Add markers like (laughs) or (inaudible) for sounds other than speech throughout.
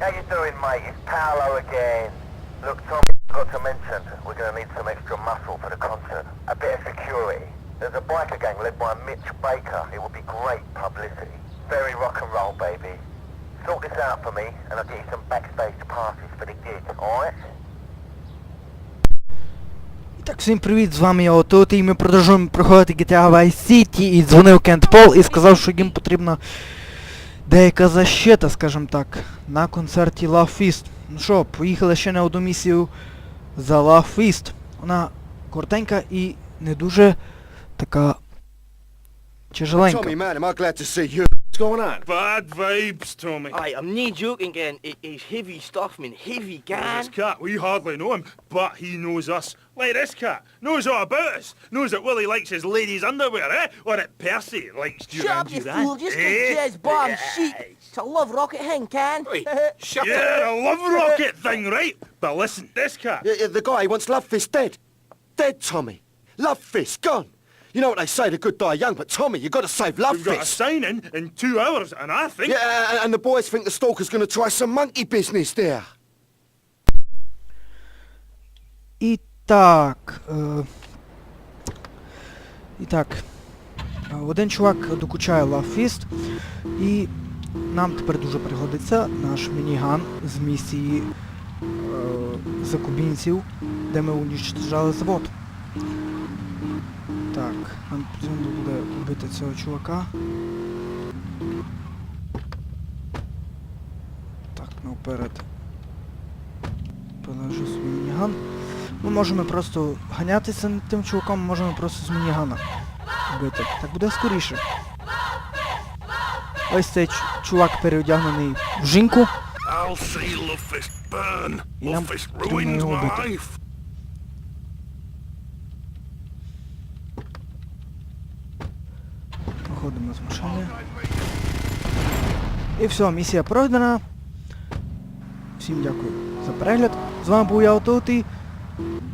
How you doing, mate? It's Paolo again. Look, Tom, I got to mention, we're going to need some extra muscle for the concert. A bit of security. There's a biker gang led by Mitch Baker. It would be great publicity. Very rock and roll, baby. Sort this out for me, and I'll get you some backstage passes for the gig, alright? І так, всім привіт, з вами я Отут, і ми продовжуємо проходити GTA Vice City, і дзвонив Кент Пол і сказав, що їм потрібна деяка защита, скажімо так, на концерті Love Fest. Ну що, поїхали ще на одну місію за Love Fest. Вона коротенька і не дуже така тяжеленька. Tommy, man, am I glad to see you. What's going on? Bad vibes, Tommy. Aye, I'm not joking, Ken. It, it's heavy stuff, man. Heavy, This cat, we hardly know him, but he knows us. Like this cat, knows all about us. Knows that Willie likes his lady's underwear, eh? Or that Percy likes Shut up, you Duran. fool. Just eh? get jazz bomb shit. It's a love rocket hang, Ken. (laughs) Shut Yeah, a love rocket thing, right? But listen, this cat. Yeah, yeah, the guy wants Love Fist dead. Dead, Tommy. Love Fist, gone. You know what they say, the good die young, but Tommy, you got to save Love We've got a Fist. signing in two hours, and I think... Yeah, and, and the boys think the stalker's going to try some monkey business there. І так. Е, і е, Один чувак докучає Love Fist, і нам тепер дуже пригодиться наш мініган з місії е, закубінців, де ми унічтожали завод. Так, нам потрібно буде вбити цього чувака. Так, ну вперед. Положу свій мініган. Ми можемо просто ганятися над тим чуваком, можемо просто з мінігана бити. Так буде скоріше. Ось цей чувак переодягнений в жінку. I'll see Love Fist Виходимо з машини. І все, місія пройдена. Всім дякую за перегляд. З вами був я Отоутий.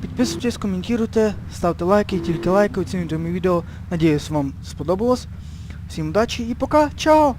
Підписуйтесь, коментуйте, ставте лайки, тільки лайки, оцінюйте моє відео. Надіюсь, вам сподобалось. Всім удачі і пока. Чао!